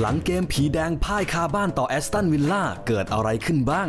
หลังเกมผีแดงพ่ายคาบ้านต่อแอสตันวิลล่าเกิดอะไรขึ้นบ้าง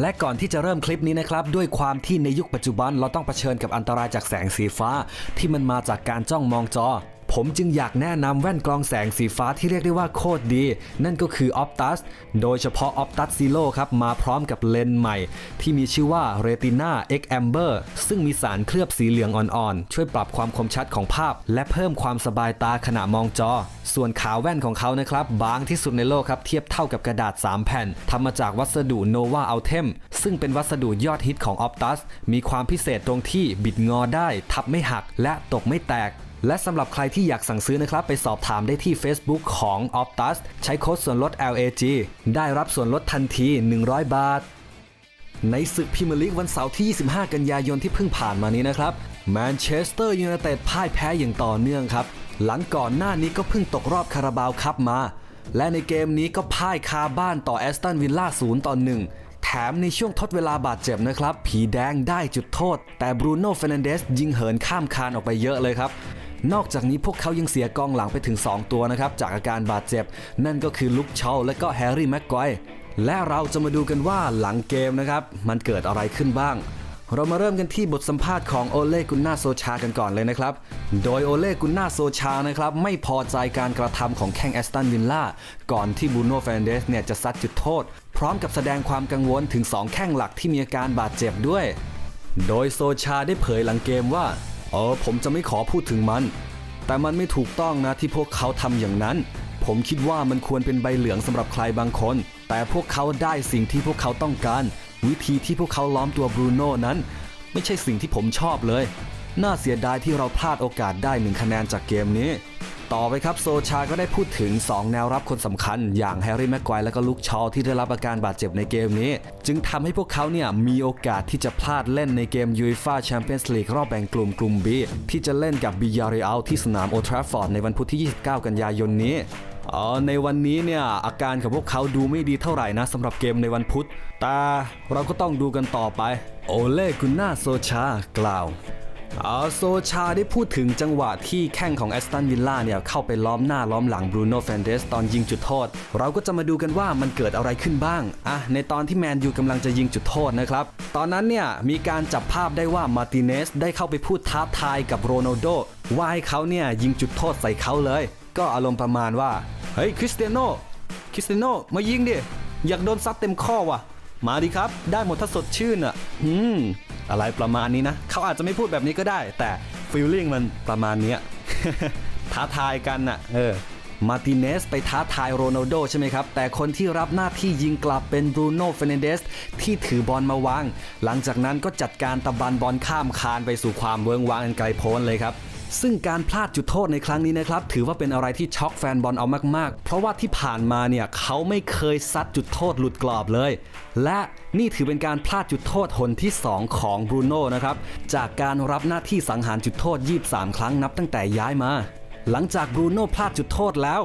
และก่อนที่จะเริ่มคลิปนี้นะครับ ด้วยความที่ในยุคปัจจุบันเราต้องเผชิญกับอันตรายจากแสงสีฟ้า ที่มันมาจากการจ้องมองจอ ผมจึงอยากแนะนำแว่นกรองแสงสีฟ้าที่เรียกได้ว่าโคตรดี นั่นก็คือ Optus โดยเฉพาะ Optus Zero ครับมาพร้อมกับเลนส์ใหม่ ที่มีชื่อว่า Retina X Amber ซึ่งมีสารเคลือบสีเหลืองอ่อนๆ ช่วยปรับความคมชัดของภาพ และเพิ่มความสบายตาขณะมองจอ ส่วนขาแว่นของเขานะครับ บางที่สุดในโลกครับ เทียบเท่ากับกระดาษ 3 แผ่นทำมาจากวัสดุ Nova Ultem ซึ่งเป็นวัสดุยอดฮิตของ Optus มีความพิเศษตรงที่บิดงอได้ ทับไม่หัก และตกไม่แตก และสำหรับใครที่อยากสั่งซื้อนะครับ ไปสอบถามได้ที่ Facebook ของ Optus ใช้โค้ดส่วนลด LAG ได้รับส่วนลดทันที 100 บาท ในศึกพรีเมียร์ลีกวันเสาร์ที่ 25 กันยายนที่เพิ่งผ่านมานี้นะครับแมนเชสเตอร์ยูไนเต็ดพ่ายแพ้อย่างต่อเนื่องครับ หลังก่อนหน้านี้ก็เพิ่งตกรอบคาราบาวคัพมา และในเกมนี้ก็พ่ายคาบ้านต่อแอสตันวิลล่า0ต่อ1แถมในช่วงทดเวลาบาดเจ็บนะครับ ผีแดงได้จุดโทษ แต่บรูโน่เฟรนันเดสยิงเหินข้ามคานออกไปเยอะเลยครับ นอกจากนี้พวกเขายังเสียกองหลังไปถึง 2 ตัวนะครับ จากอาการบาดเจ็บ นั่นก็คือลุคเชอลและก็แฮร์รี่แม็กกอยและเราจะมาดูกันว่าหลังเกมนะครับ มันเกิดอะไรขึ้นบ้าง เรามาเริ่มกันที่บทสัมภาษณ์ของโอเล่กุนนาโซชากันก่อนเลยนะครับ โดยโอเล่กุนนาโซชานะครับ ไม่พอใจการกระทำของแข้งแอสตันวิลล่าก่อนที่บูโน่แฟนเดสเนี่ยจะซัดจุดโทษ พร้อมกับแสดงความกังวลถึง 2 แข้งหลักที่มีอาการบาดเจ็บด้วย โดยโซชาได้เผยหลังเกมว่า เออผมจะไม่ขอพูดถึงมัน แต่มันไม่ถูกต้องนะที่พวกเขาทำอย่างนั้น ผมคิดว่ามันควรเป็นใบเหลืองสำหรับใครบางคน แต่พวกเขาได้สิ่งที่พวกเขาต้องการ วิธีที่พวกเขาล้อมตัวบรูโน่นั้น ไม่ใช่สิ่งที่ผมชอบเลย น่าเสียดายที่เราพลาดโอกาสได้หนึ่งคะแนนจากเกมนี้ ต่อไปครับโซชาก็ได้พูดถึง 2 แนวรับคนสำคัญ อย่างแฮร์รี่แม็กควายและก็ลุคชอที่ได้รับอาการบาดเจ็บในเกมนี้ จึงทำให้พวกเขาเนี่ยมีโอกาสที่จะพลาดเล่นในเกมยู e f a Champions League รอบแบ่งกลุ่มกลุ่ม B ที่จะเล่นกับบิยาเรอัลที่สนามโอทราฟอร์ดในวันพุธที่ 29 กันยายนนี้อ๋อในวันนี้เนี่ยอาการของพวกเขาดูไม่ดีเท่าไหร่นะสำหรับเกมในวันพุธแต่เราก็ต้องดูกันต่อไป โอเล่กุนนาโซชากล่าว อาโซชาได้พูดถึงจังหวะที่แข้งของแอสตันวิลล่าเนี่ยเข้าไปล้อมหน้าล้อมหลังบรูโน่แฟนเดสตอนยิงจุดโทษ เราก็จะมาดูกันว่ามันเกิดอะไรขึ้นบ้างอะในตอนที่แมนยูกำลังจะยิงจุดโทษนะครับ ตอนนั้นเนี่ยมีการจับภาพได้ว่ามาร์ติเนสได้เข้าไปพูดท้าทายกับโรนัลโดว่าให้เขาเนี่ยยิงจุดโทษใส่เขาเลย ก็อารมณ์ประมาณว่าเฮ้ยคริสเตียโนคริสเตียโนมายิงดิอยากโดนซัดเต็มข้อว่ะ มาดิครับ ได้หมดถ้าสดชื่นอะอืม อะไรประมาณนี้นะ เขาอาจจะไม่พูดแบบนี้ก็ได้ แต่ฟีลลิ่งมันประมาณเนี้ยท้าทายกันน่ะ เออ มาร์ติเนสไปท้าทายโรนัลโดใช่ไหมครับ แต่คนที่รับหน้าที่ยิงกลับเป็นบรูโน่เฟเนเดสที่ถือบอลมาวาง หลังจากนั้นก็จัดการตะบันบอลข้ามคานไปสู่ความเวิงวางอันไกลโพ้นเลยครับ ซึ่งการพลาดจุดโทษในครั้งนี้นะครับ ถือว่าเป็นอะไรที่ช็อกแฟนบอลเอามากๆ เพราะว่าที่ผ่านมาเนี่ยเขาไม่เคยซัดจุดโทษหลุดกรอบเลย และนี่ถือเป็นการพลาดจุดโทษหนที่ 2 ของบรูโน่นะครับ จากการรับหน้าที่สังหารจุดโทษ 23 ครั้งนับตั้งแต่ย้ายมาหลังจากบรูโน่พลาดจุดโทษแล้ว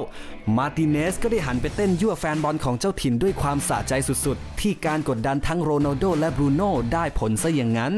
มาร์ติเนสก็ได้หันไปเต้นยั่วแฟนบอลของเจ้าถิ่นด้วยความสะใจสุดๆ ที่การกดดันทั้งโรนัลโดและบรูโน่ได้ผลซะอย่างนั้น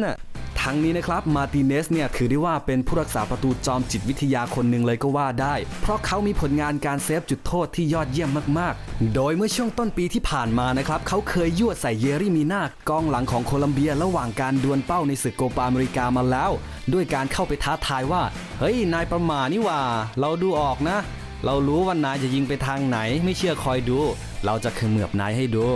ทั้งนี้นะครับมาติเนสเนี่ยถือได้ว่าเป็นผู้รักษาประตูจอมจิตวิทยาคนหนึ่งเลยก็ว่าได้ เพราะเขามีผลงานการเซฟจุดโทษที่ยอดเยี่ยมมากๆ โดยเมื่อช่วงต้นปีที่ผ่านมานะครับเขาเคยยั่วใส่เยรี่มีนากองหลังของโคลัมเบียระหว่างการดวลเป้าในศึกโกปาอเมริกามาแล้ว ด้วยการเข้าไปท้าทายว่า เฮ้ยนายประมานี่ว่า เราดูออกนะ เรารู้ว่านายจะยิงไปทางไหน ไม่เชื่อคอยดู เราจะเขมือบนายให้ดู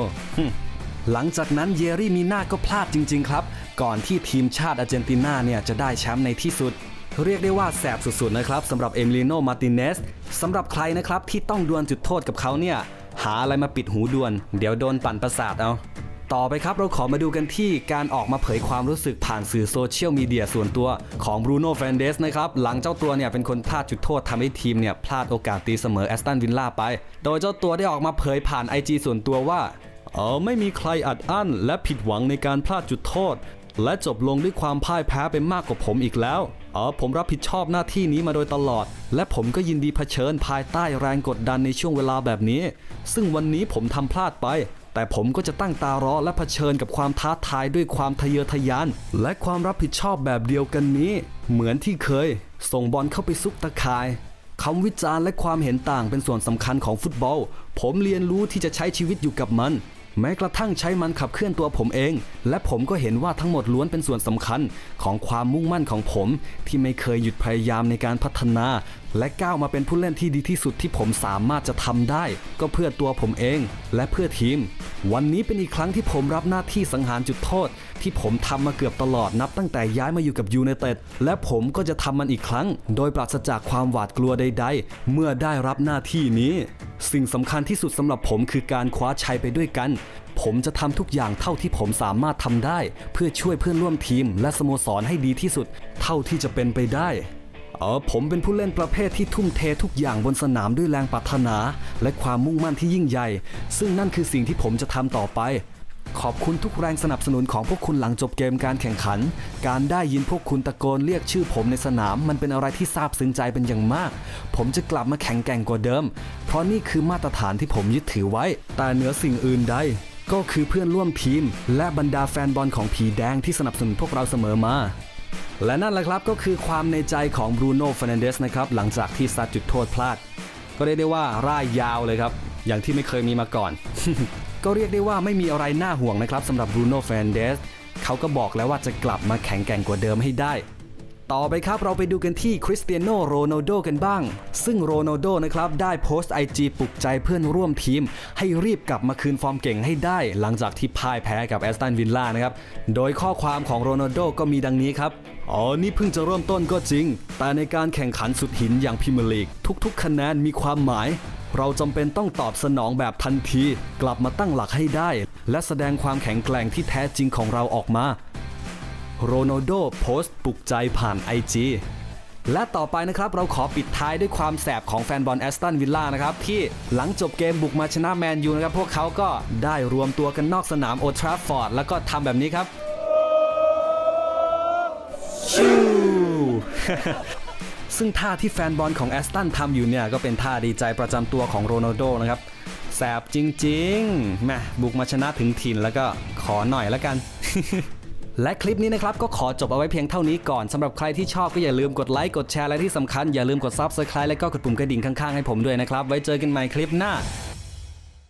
หลังจากนั้นเยรี่มีนาก็พลาดจริง ๆ ครับ ก่อนที่ทีมชาติอาร์เจนตินาเนี่ยจะได้แชมป์ในที่สุด เรียกได้ว่าแสบสุดๆนะครับสำหรับเอมิลิโนมาร์ติเนสสำหรับใครนะครับที่ต้องดวลจุดโทษกับเขาเนี่ยหาอะไรมาปิดหูดวน เดี๋ยวโดนปั่นประสาทเอาต่อไปครับเราขอมาดูกันที่การออกมาเผยความรู้สึกผ่านสื่อโซเชียลมีเดียส่วนตัวของบรูโน่แฟนเดสนะครับ หลังเจ้าตัวเนี่ยเป็นคนพลาดจุดโทษทำให้ทีมเนี่ยพลาดโอกาสตีเสมอแอสตันวิลล่าไป โดยเจ้าตัวได้ออกมาเผยผ่าน IG ส่วนตัวว่าเออไม่มีใครอัดอั้นและผิดหวังในการพลาดจุดโทษ และจบลงด้วยความพ่ายแพ้ไปมากกว่าผมอีกแล้วเออผมรับผิดชอบหน้าที่นี้มาโดยตลอด และผมก็ยินดีเผชิญภายใต้แรงกดดันในช่วงเวลาแบบนี้ ซึ่งวันนี้ผมทำพลาดไป แต่ผมก็จะตั้งตารอและเผชิญกับความท้าทายด้วยความทะเยอทะยาน และความรับผิดชอบแบบเดียวกันนี้ เหมือนที่เคย ส่งบอลเข้าไปซุกตะข่ายคำวิจารณ์และความเห็นต่างเป็นส่วนสำคัญของฟุตบอล ผมเรียนรู้ที่จะใช้ชีวิตอยู่กับมัน แม้กระทั่งใช้มันขับเคลื่อนตัวผมเอง และผมก็เห็นว่าทั้งหมดล้วนเป็นส่วนสำคัญของความมุ่งมั่นของผม ที่ไม่เคยหยุดพยายามในการพัฒนา และก้าวมาเป็นผู้เล่นที่ดีที่สุดที่ผมสามารถจะทำได้ ก็เพื่อตัวผมเอง และเพื่อทีม วันนี้เป็นอีกครั้งที่ผมรับหน้าที่สังหารจุดโทษ ที่ผมทำมาเกือบตลอดนับตั้งแต่ย้ายมาอยู่กับยูไนเต็ดและผมก็จะทำมันอีกครั้ง โดยปราศจากความหวาดกลัวใด ๆ เมื่อได้รับหน้าที่นี้ สิ่งสำคัญที่สุดสำหรับผมคือการคว้าชัยไปด้วยกัน ผมจะทำทุกอย่างเท่าที่ผมสามารถทำได้ เพื่อช่วยเพื่อนร่วมทีม และสโมสรให้ดีที่สุด เท่าที่จะเป็นไปได้เออผมเป็นผู้เล่นประเภทที่ทุ่มเททุกอย่างบนสนามด้วยแรงปรารถนา และความมุ่งมั่นที่ยิ่งใหญ่ ซึ่งนั่นคือสิ่งที่ผมจะทำต่อไป ขอบคุณทุกแรงสนับสนุนของพวกคุณหลังจบเกมการแข่งขัน การได้ยินพวกคุณตะโกนเรียกชื่อผมในสนาม มันเป็นอะไรที่ซาบซึ้งใจเป็นอย่างมาก ผมจะกลับมาแข็งแกร่งกว่าเดิม เพราะนี่คือมาตรฐานที่ผมยึดถือไว้ แต่เหนือสิ่งอื่นใดก็คือเพื่อนร่วมทีม และบรรดาแฟนบอลของผีแดงที่สนับสนุนพวกเราเสมอมา และนั่นแหละครับก็คือความในใจของบรูโน่ฟ e ร์นันเดสนะครับหลังจากที่ซัดจุดโทษพลาด ก็เรียกได้ว่าร่ายยาวเลยครับ อย่างที่ไม่เคยมีมาก่อน ก็เรียกได้ว่าไม่มีอะไรน่าห่วงนะครับสำหรับบรูโน่เฟรนเดสเขาก็บอกแล้วว่าจะกลับมาแข็งแกร่งกว่าเดิมให้ได้ ต่อไปครับเราไปดูกันที่คริสเตียโนโรนัลโดกันบ้าง ซึ่งโรนัลโดนะครับได้โพสต์ IG ปลุกใจเพื่อนร่วมทีม ให้รีบกลับมาคืนฟอร์มเก่งให้ได้ หลังจากที่พ่ายแพ้กับแอสตันวิลล่านะครับ โดยข้อความของโรนัลโดก็มีดังนี้ครับอ๋อ นี่เพิ่งจะเริ่มต้นก็จริง แต่ในการแข่งขันสุดหินอย่างพรีเมียร์ลีก ทุกๆ คะแนนมีความหมาย เราจำเป็นต้องตอบสนองแบบทันที กลับมาตั้งหลักให้ได้ และแสดงความแข็งแกร่งที่แท้จริงของเราออกมา โรนัลโดโพสต์ปลุกใจผ่าน IG และต่อไปนะครับเราขอปิดท้ายด้วยความแสบของแฟนบอลแอสตันวิลล่านะครับ ที่หลังจบเกมบุกมาชนะแมนยูนะครับ พวกเขาก็ได้รวมตัวกันนอกสนามโอทราฟอร์ด แล้วก็ทำแบบนี้ครับ ซึ่งท่าที่แฟนบอลของแอสตันทำอยู่เนี่ย ก็เป็นท่าดีใจประจำตัวของโรนัลโดนะครับแสบจริงๆแม่บุกมาชนะถึงถิ่นแล้วก็ขอหน่อยแล้วกัน และคลิปนี้นะครับ ก็ขอจบเอาไว้เพียงเท่านี้ก่อนสำหรับใครที่ชอบก็อย่าลืมกดไลค์กดแชร์และที่สำคัญอย่าลืมกด Subscribe และก็กดปุ่มกระดิ่งข้างๆให้ผมด้วยนะครับ ไว้เจอกันใหม่คลิปหน้า